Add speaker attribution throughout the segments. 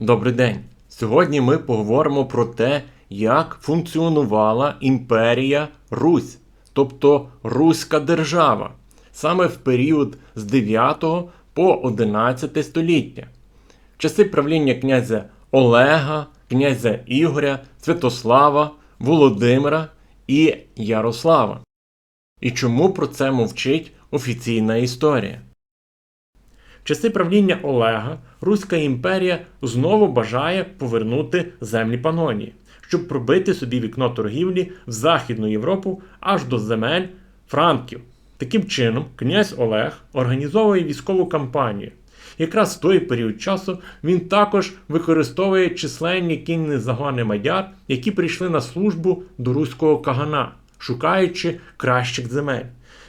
Speaker 1: Добрий день. Сьогодні ми поговоримо про те, як функціонувала імперія Русь, тобто Руська держава, саме в період з 9 по 11 століття. В часи правління князя Олега, князя Ігоря, Святослава, Володимира і Ярослава. І чому про це мовчить офіційна історія? Часи правління Олега Руська імперія знову бажає повернути землі Панонії, щоб пробити собі вікно торгівлі в Західну Європу аж до земель Франків. Таким чином, князь Олег організовує військову кампанію. Якраз в той період часу він також використовує численні кінні загони мадяр, які прийшли на службу до руського кагана, шукаючи кращих земель.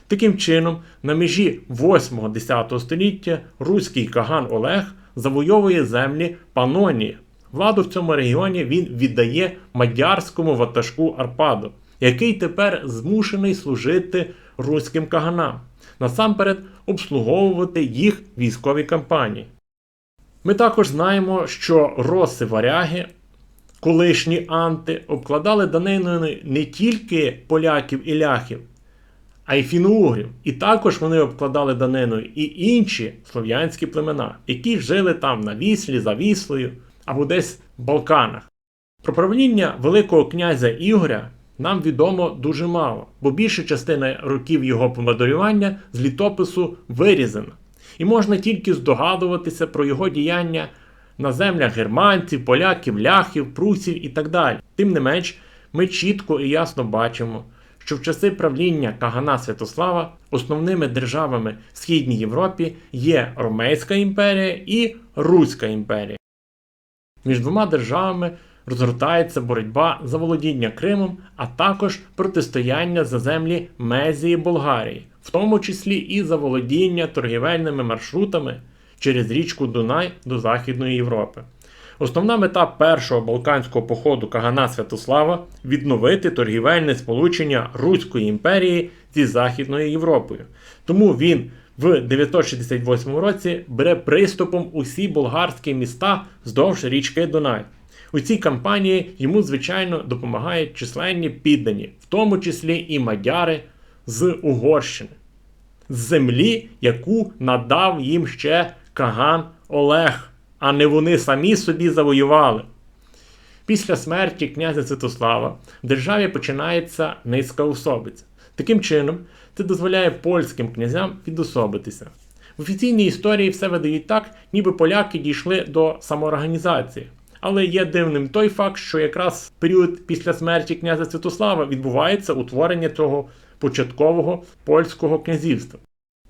Speaker 1: Таким чином, на межі 8-10 століття руський каган Олег завойовує землі Панонії. Владу в цьому регіоні він віддає мадярському ватажку Арпаду, який тепер змушений служити руським каганам, насамперед обслуговувати їх військові кампанії. Ми також знаємо, що роси варяги, колишні анти, обкладали даниною не тільки поляків і ляхів, а й фіноугрів. І також вони обкладали даниною і інші слов'янські племена, які жили там на Віслі, за Віслою або десь в Балканах. Про правління Великого князя Ігоря нам відомо дуже мало, бо більша частина років його помадарювання з літопису вирізана. І можна тільки здогадуватися про його діяння на землях германців, поляків, ляхів, прусів і так далі. Тим не менш, ми чітко і ясно бачимо, що в часи правління Кагана Святослава основними державами в Східній Європі є Ромейська імперія і Руська імперія. Між двома державами розгортається боротьба за володіння Кримом, а також протистояння за землі Мезії Болгарії, в тому числі і за володіння торгівельними маршрутами через річку Дунай до Західної Європи. Основна мета першого балканського походу Кагана Святослава відновити торгівельне сполучення Руської імперії зі Західною Європою. Тому він в 968 році бере приступом усі болгарські міста вздовж річки Дунай. У цій кампанії йому, звичайно, допомагають численні піддані, в тому числі і мадяри з Угорщини, з землі, яку надав їм ще Каган Олег, а не вони самі собі завоювали. Після смерті князя Святослава в державі починається низка особиць. Таким чином, це дозволяє польським князям відособитися. В офіційній історії все видають так, ніби поляки дійшли до самоорганізації. Але є дивним той факт, що якраз в період після смерті князя Святослава відбувається утворення цього початкового польського князівства.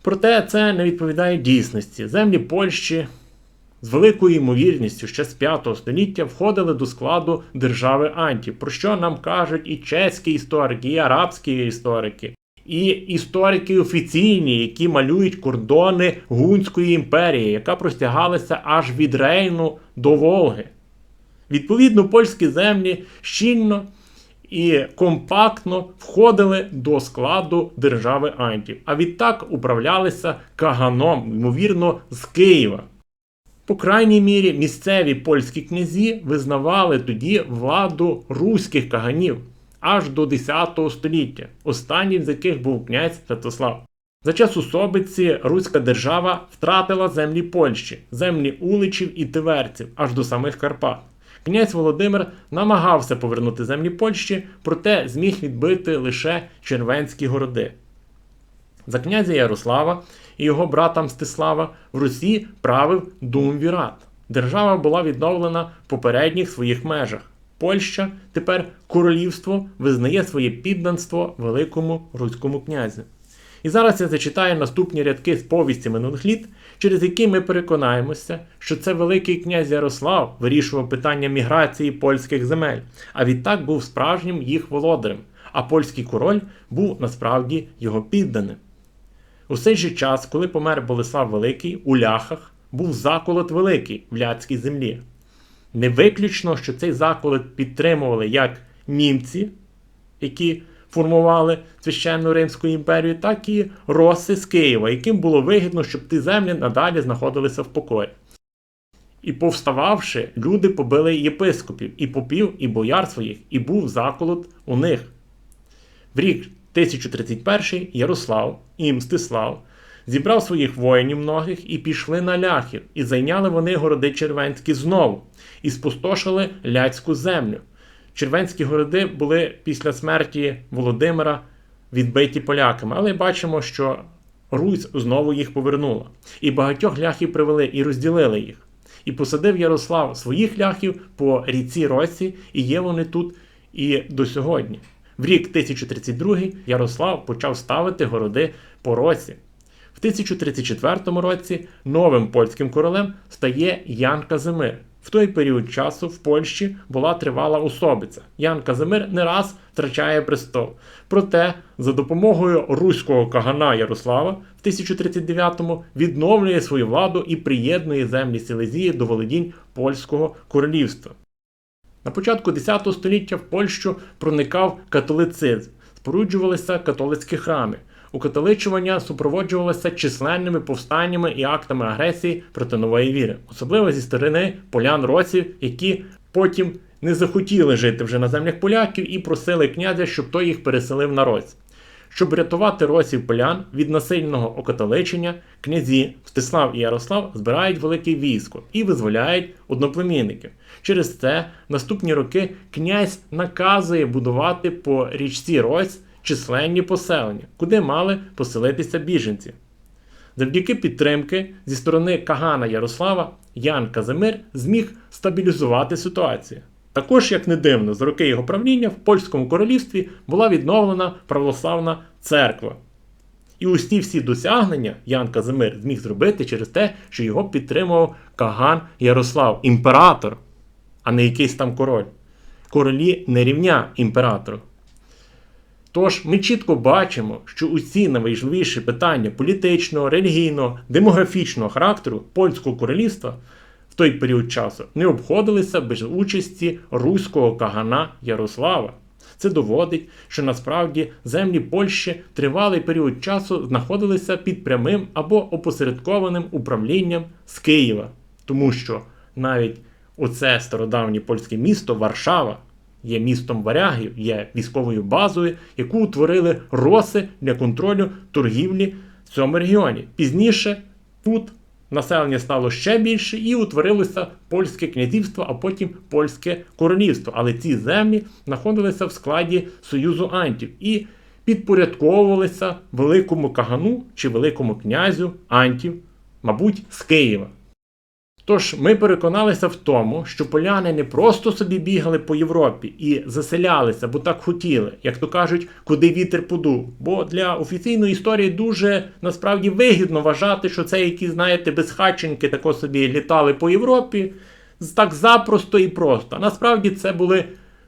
Speaker 1: Проте це не відповідає дійсності. Землі Польщі з великою ймовірністю ще з 5 століття входили до складу держави Антів, про що нам кажуть і чеські історики, і арабські історики, і історики офіційні, які малюють кордони Гунської імперії, яка простягалася аж від Рейну до Волги. Відповідно, польські землі щільно і компактно входили до складу держави Антів, а відтак управлялися Каганом, ймовірно, з Києва. По крайній мірі, місцеві польські князі визнавали тоді владу руських каганів аж до 10 століття, останнім з яких був князь Святослав. За час особиці Руська держава втратила землі Польщі, землі уличів і тиверців аж до самих Карпат. Князь Володимир намагався повернути землі Польщі, проте зміг відбити лише червенські городи. За князя Ярослава і його брата Мстислава в Русі правив Думвірат. Держава була відновлена в попередніх своїх межах. Польща тепер королівство визнає своє підданство великому руському князю. І зараз я зачитаю наступні рядки з повісті минулих літ, через які ми переконаємося, що це Великий князь Ярослав вирішував питання міграції польських земель, а відтак був справжнім їх володарем, а польський король був насправді його підданим. У цей же час, коли помер Болеслав Великий, у ляхах був заколот великий в ляцькій землі. Не виключно, що цей заколот підтримували як німці, які формували священну Римську імперію, так і роси з Києва, яким було вигідно, щоб ті землі надалі знаходилися в покої. І повстававши, люди побили єпископів, і попів, і бояр своїх, і був заколот у них. В рік 1031 Ярослав і Мстислав зібрав своїх воїнів многих і пішли на ляхів, і зайняли вони городи Червенські знову, і спустошили ляцьку землю. Червенські городи були після смерті Володимира відбиті поляками, але бачимо, що Русь знову їх повернула. І багатьох ляхів привели і розділили їх. І посадив Ярослав своїх ляхів по ріці Росі, і є вони тут і до сьогодні. В рік 1032 Ярослав почав ставити городи по Росі. В 1034 році новим польським королем стає Ян Казимир. В той період часу в Польщі була тривала особиця. Ян Казимир не раз втрачає престол. Проте, за допомогою руського кагана Ярослава в 1039-му відновлює свою владу і приєднує землі Сілезії до володінь польського королівства. На початку X століття в Польщу проникав католицизм, споруджувалися католицькі храми. Укатоличування супроводжувалося численними повстаннями і актами агресії проти нової віри, особливо зі сторони полян росів, які потім не захотіли жити вже на землях поляків і просили князя, щоб той їх переселив на Рось. Щоб рятувати росів полян від насильного окатоличення, князі Мстислав і Ярослав збирають велике військо і визволяють одноплемінників. Через це в наступні роки князь наказує будувати по річці Рось численні поселення, куди мали поселитися біженці. Завдяки підтримки зі сторони Кагана Ярослава Ян Казимир зміг стабілізувати ситуацію. Також, як не дивно, за роки його правління в польському королівстві була відновлена православна церква. І усі всі досягнення Ян Казимир зміг зробити через те, що його підтримував Каган Ярослав, імператор, а не якийсь там король. Королі не рівня імператору. Тож ми чітко бачимо, що усі найважливіші питання політичного, релігійного, демографічного характеру польського королівства той період часу не обходилися без участі руського кагана Ярослава. Це доводить, що насправді землі Польщі тривалий період часу знаходилися під прямим або опосередкованим управлінням з Києва, тому що навіть оце стародавнє польське місто Варшава є містом варягів, є військовою базою, яку утворили роси для контролю торгівлі в цьому регіоні. Пізніше тут населення стало ще більше і утворилося польське князівство, а потім польське королівство. Але ці землі знаходилися в складі Союзу Антів і підпорядковувалися великому кагану чи великому князю Антів, мабуть, з Києва. Тож ми переконалися в тому, що поляни не просто собі бігали по Європі і заселялися, бо так хотіли, як то кажуть, куди вітер подув. Бо для офіційної історії дуже насправді вигідно вважати, що це які, знаєте, безхатченки тако собі літали по Європі так запросто і просто. Насправді це були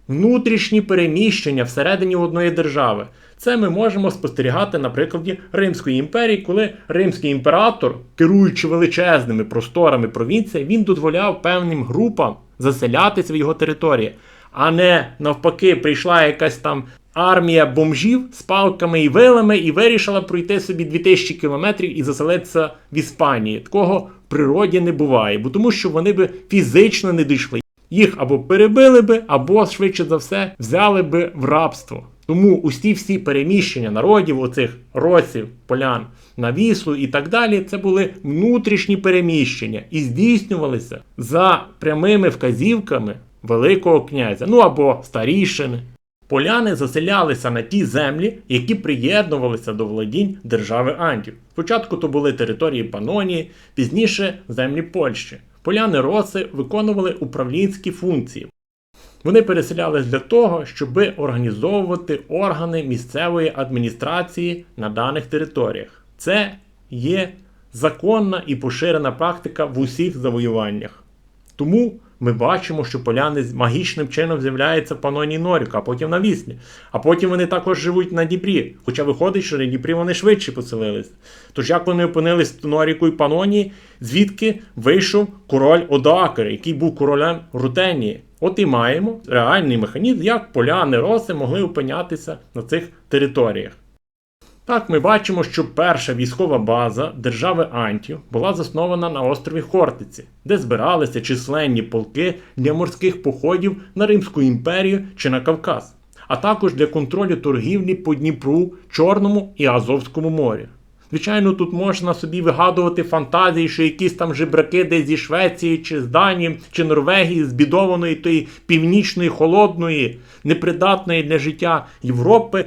Speaker 1: внутрішні переміщення всередині одної держави. Це ми можемо спостерігати на прикладі Римської імперії, коли римський імператор, керуючи величезними просторами провінції, він дозволяв певним групам заселятися в його території, а не навпаки, прийшла якась там армія бомжів з палками і вилами і вирішила пройти собі 2000 кілометрів і заселитися в Іспанії. Такого в природі не буває, бо тому що вони би фізично не дійшли. Їх або перебили би, або швидше за все взяли би в рабство. Тому усі всі переміщення народів, оцих росів, полян на віслу і так далі, це були внутрішні переміщення і здійснювалися за прямими вказівками Великого князя, ну або старішини. Поляни заселялися на ті землі, які приєднувалися до володінь держави Антів. Спочатку то були території Панонії, пізніше землі Польщі. Поляни Роси виконували управлінські функції. Вони переселялись для того, щоб організовувати органи місцевої адміністрації на даних територіях. Це є законна і поширена практика в усіх завоюваннях. Тому ми бачимо, що поляни магічним чином з'являються в Панонії Норіка, а потім на Віслі. А потім вони також живуть на Дніпрі. Хоча виходить, що на Дніпрі вони швидше поселились. Тож як вони опинились в Норіку і Панонії, звідки вийшов король Одаакер, який був королем Рутенії. От і маємо реальний механізм, як поляни роси могли опинятися на цих територіях. Так, ми бачимо, що перша військова база держави Антів була заснована на острові Хортиці, де збиралися численні полки для морських походів на Римську імперію чи на Кавказ, а також для контролю торгівлі по Дніпру, Чорному і Азовському морі. Звичайно, тут можна собі вигадувати фантазії, що якісь там жебраки десь зі Швеції, чи з Данії, чи Норвегії, збідованої тої північної, холодної, непридатної для життя Європи,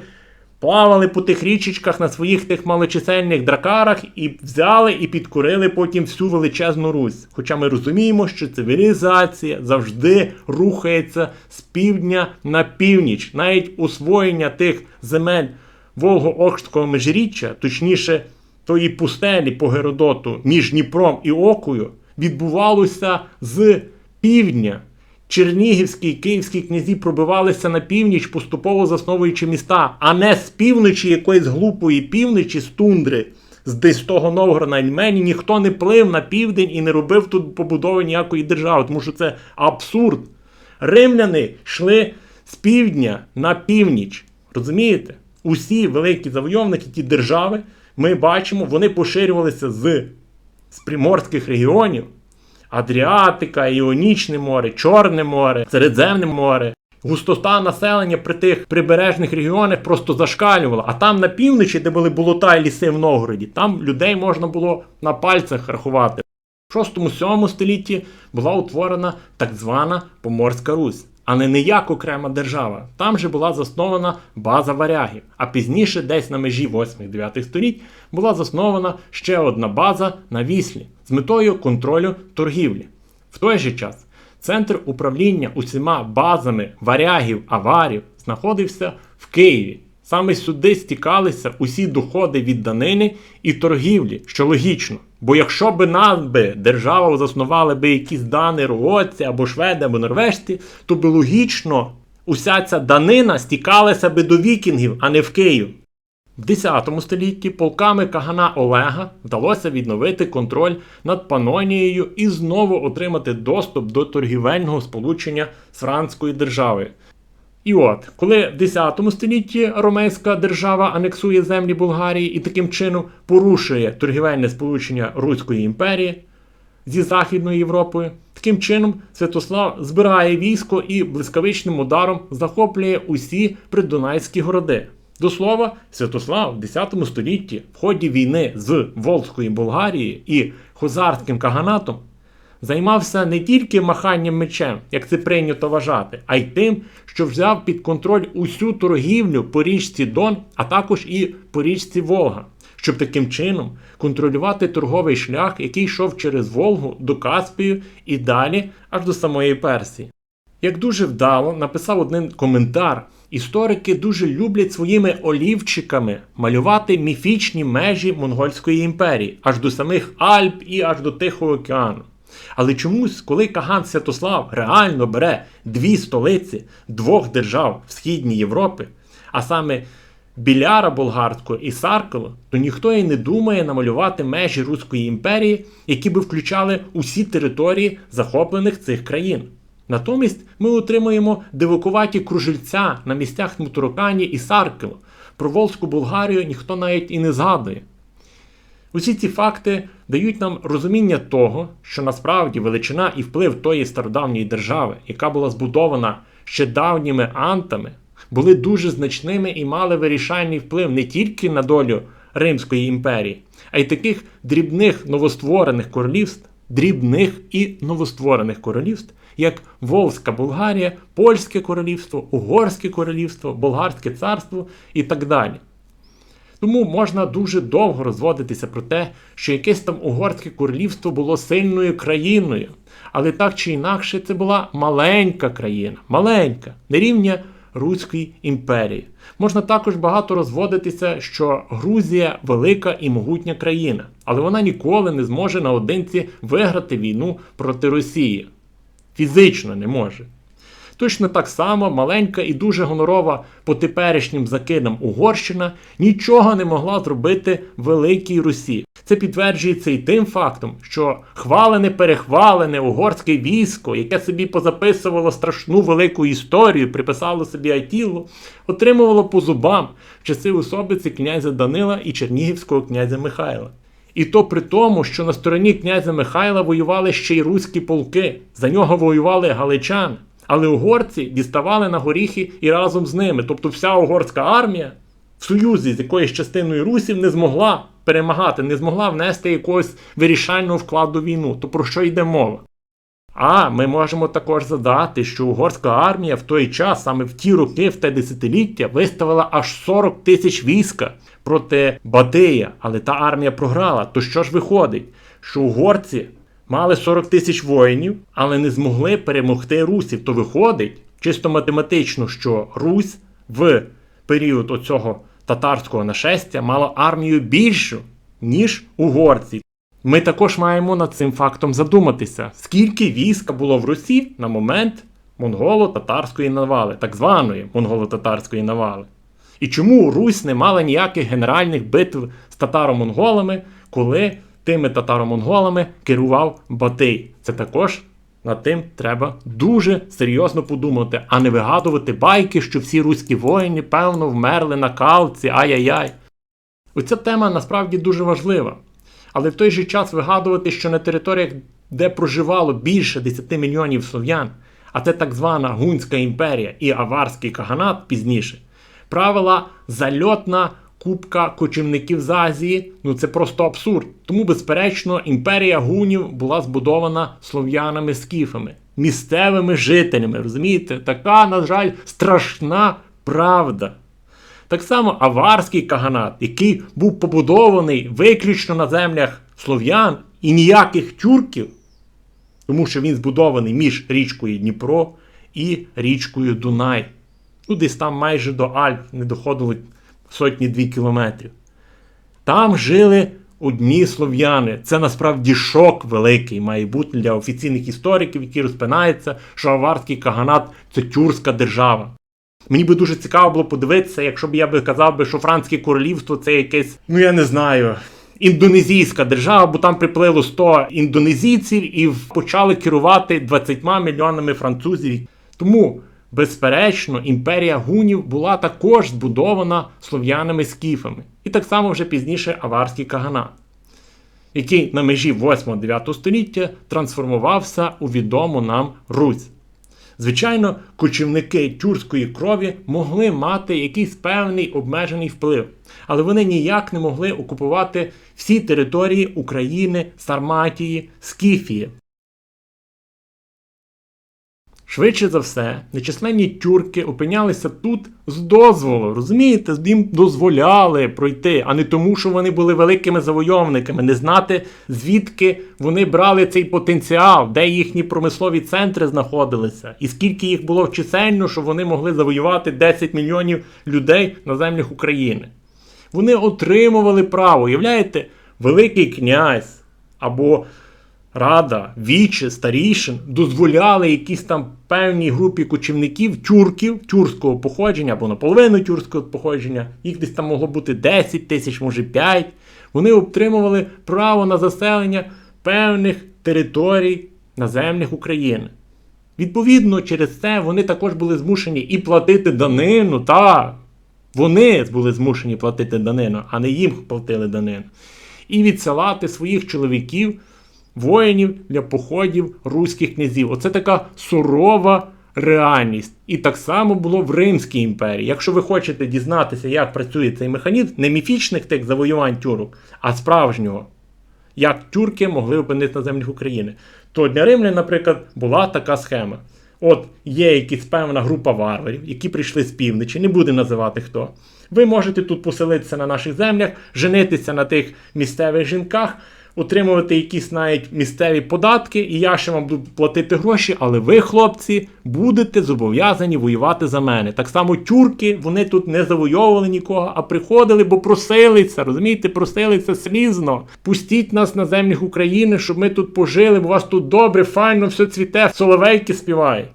Speaker 1: плавали по тих річечках на своїх тих малочисельних дракарах і взяли і підкорили потім всю величезну Русь. Хоча ми розуміємо, що цивілізація завжди рухається з півдня на північ, навіть освоєння тих земель Волго-Охтського межиріччя, точніше тої пустелі по Геродоту між Дніпром і Окою, відбувалося з півдня. Чернігівські і київські князі пробивалися на північ, поступово засновуючи міста, а не з півночі якоїсь глупої півночі з тундри, з десь того Новгорода Ільмені, ніхто не плив на південь і не робив тут побудови ніякої держави, тому що це абсурд. Римляни йшли з півдня на північ. Розумієте? Усі великі завойовники, ті держави, ми бачимо, вони поширювалися з, з приморських регіонів. Адріатика, Іонічне море, Чорне море, Середземне море. Густота населення при тих прибережних регіонах просто зашкалювала. А там на півночі, де були болота і ліси в Новгороді, там людей можна було на пальцях рахувати. В 6-7 столітті була утворена так звана Поморська Русь, а не не як окрема держава. Там же була заснована база варягів, а пізніше, десь на межі 8-9 століть, була заснована ще одна база на Віслі з метою контролю торгівлі. В той же час центр управління усіма базами варягів аварів знаходився в Києві. Саме сюди стікалися усі доходи від данини і торгівлі, що логічно. Бо якщо би нам би держава заснували би якісь дани рогоці або шведи, або норвежці, то би логічно уся ця данина стікалася би до вікінгів, а не в Київ. В X столітті полками Кагана Олега вдалося відновити контроль над Панонією і знову отримати доступ до торгівельного сполучення з Франською державою. І от, коли в 10 столітті ромейська держава анексує землі Болгарії і таким чином порушує торгівельне сполучення Руської імперії зі Західною Європою, таким чином Святослав збирає військо і блискавичним ударом захоплює усі придунайські городи. До слова, Святослав в 10 столітті в ході війни з Волзькою Болгарією і Хозарським каганатом займався не тільки маханням мечем, як це прийнято вважати, а й тим, що взяв під контроль усю торгівлю по річці Дон, а також і по річці Волга, щоб таким чином контролювати торговий шлях, який йшов через Волгу до Каспію і далі аж до самої Персії. Як дуже вдало написав один коментар, історики дуже люблять своїми олівчиками малювати міфічні межі Монгольської імперії, аж до самих Альп і аж до Тихого океану. Але чомусь, коли Каган Святослав реально бере дві столиці двох держав в Східній Європи, а саме Біляра Болгарського і Саркало, то ніхто і не думає намалювати межі Руської імперії, які би включали усі території захоплених цих країн. Натомість ми отримуємо дивакуваті кружельця на місцях Мутурокані і Саркело. Про Волзьку Болгарію ніхто навіть і не згадує. Усі ці факти дають нам розуміння того, що насправді величина і вплив тої стародавньої держави, яка була збудована ще давніми антами, були дуже значними і мали вирішальний вплив не тільки на долю Римської імперії, а й таких дрібних новостворених королівств, дрібних і новостворених королівств, як Волзька Болгарія, Польське королівство, Угорське королівство, Болгарське царство і так далі. Тому можна дуже довго розводитися про те, що якесь там угорське королівство було сильною країною. Але так чи інакше, це була маленька країна, маленька, не рівня Руської імперії. Можна також багато розводитися, що Грузія велика і могутня країна, але вона ніколи не зможе наодинці виграти війну проти Росії. Фізично не може. Точно так само маленька і дуже гонорова по теперішнім закидам Угорщина нічого не могла зробити Великій Русі. Це підтверджується і тим фактом, що хвалене перехвалене угорське військо, яке собі позаписувало страшну велику історію, приписало собі Атілу, отримувало по зубам в часи особиці князя Данила і Чернігівського князя Михайла. І то при тому, що на стороні князя Михайла воювали ще й руські полки, за нього воювали галичани. Але угорці діставали на горіхи і разом з ними. Тобто вся угорська армія в союзі з якоюсь частиною русів не змогла перемагати, не змогла внести якогось вирішального вкладу в війну. То про що йде мова? А ми можемо також задати, що угорська армія в той час, саме в ті роки, в те десятиліття, виставила аж 40 тисяч війська проти Батия, але та армія програла. То що ж виходить? Що угорці мали 40 тисяч воїнів, але не змогли перемогти русів. То виходить чисто математично, що Русь в період оцього татарського нашестя мала армію більшу, ніж угорці. Ми також маємо над цим фактом задуматися, скільки війська було в Русі на момент монголо-татарської навали, так званої монголо-татарської навали. І чому Русь не мала ніяких генеральних битв з татаро-монголами, коли тими татаро-монголами керував Батий? Це також над тим треба дуже серйозно подумати, а не вигадувати байки, що всі руські воїни, певно, вмерли на калці, ай-яй-яй. Оця тема насправді дуже важлива. Але в той же час вигадувати, що на територіях, де проживало більше 10 мільйонів слов'ян, а це так звана Гунська імперія і Аварський каганат пізніше, правила зальотна кубка кочівників з Азії, ну це просто абсурд. Тому, безперечно, імперія гунів була збудована слов'янами-скіфами, місцевими жителями. Розумієте? Така, на жаль, страшна правда. Так само аварський каганат, який був побудований виключно на землях слов'ян і ніяких тюрків, тому що він збудований між річкою Дніпро і річкою Дунай. Ну, десь там майже до Альп не доходило сотні-дві кілометрів. Там жили одні слов'яни. Це насправді шок великий має бути для офіційних істориків, які розпинаються, що аварський каганат це тюркська держава. Мені би дуже цікаво було подивитися, якщо б я би казав, би, що Франське королівство це якесь, ну я не знаю, індонезійська держава, бо там приплило 100 індонезійців і почали керувати 20 мільйонами французів. Тому, безперечно, імперія гунів була також збудована слов'янами скіфами. І так само вже пізніше аварський каганат, який на межі 8-9 століття трансформувався у відому нам Русь. Звичайно, кочівники тюркської крові могли мати якийсь певний обмежений вплив, але вони ніяк не могли окупувати всі території України, Сарматії, Скіфії. Швидше за все, нечисленні тюрки опинялися тут з дозволу, розумієте, їм дозволяли пройти, а не тому, що вони були великими завойовниками, не знати, звідки вони брали цей потенціал, де їхні промислові центри знаходилися, і скільки їх було чисельно, що вони могли завоювати 10 мільйонів людей на землях України. Вони отримували право, уявляєте, Великий князь або Рада, віче, старішин дозволяли якісь там певній групі кочівників, тюрків, тюркського походження або наполовину тюркського походження, їх десь там могло бути 10 тисяч, може 5. Вони отримували право на заселення певних територій на землях України. Відповідно, через це вони також були змушені і платити данину, так. Вони були змушені платити данину, а не їм платили данину. І відсилати своїх чоловіків воїнів для походів руських князів. Оце така сурова реальність. І так само було в Римській імперії. Якщо ви хочете дізнатися, як працює цей механізм, не міфічних тих завоювань тюрок, а справжнього, як тюрки могли опинитися на землях України, то для римлян, наприклад, була така схема. От є якась певна група варварів, які прийшли з півночі, не будемо називати хто. Ви можете тут поселитися на наших землях, женитися на тих місцевих жінках, отримувати якісь навіть місцеві податки, і я ще вам буду платити гроші, але ви, хлопці, будете зобов'язані воювати за мене. Так само тюрки, вони тут не завойовували нікого, а приходили, бо просилися, розумієте, просилися слізно. Пустіть нас на землях України, щоб ми тут пожили, бо у вас тут добре, файно, все цвіте, соловейки співають.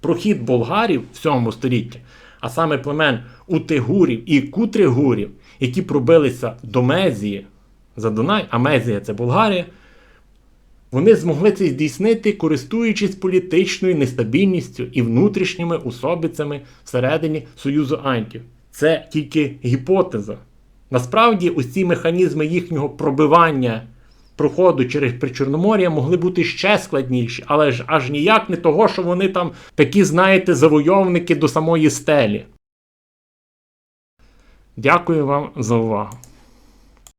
Speaker 1: прохід болгарів в 7 столітті, а саме племен Утигурів і Кутригурів, які пробилися до Мезії за Дунай, а Мезія це Болгарія, вони змогли це здійснити, користуючись політичною нестабільністю і внутрішніми особицями всередині Союзу Антів. Це тільки гіпотеза. Насправді, ці механізми їхнього пробивання проходу через Причорномор'я могли бути ще складніші, але ж аж ніяк не того, що вони там такі, знаєте, завойовники до самої стелі. Дякую вам за увагу.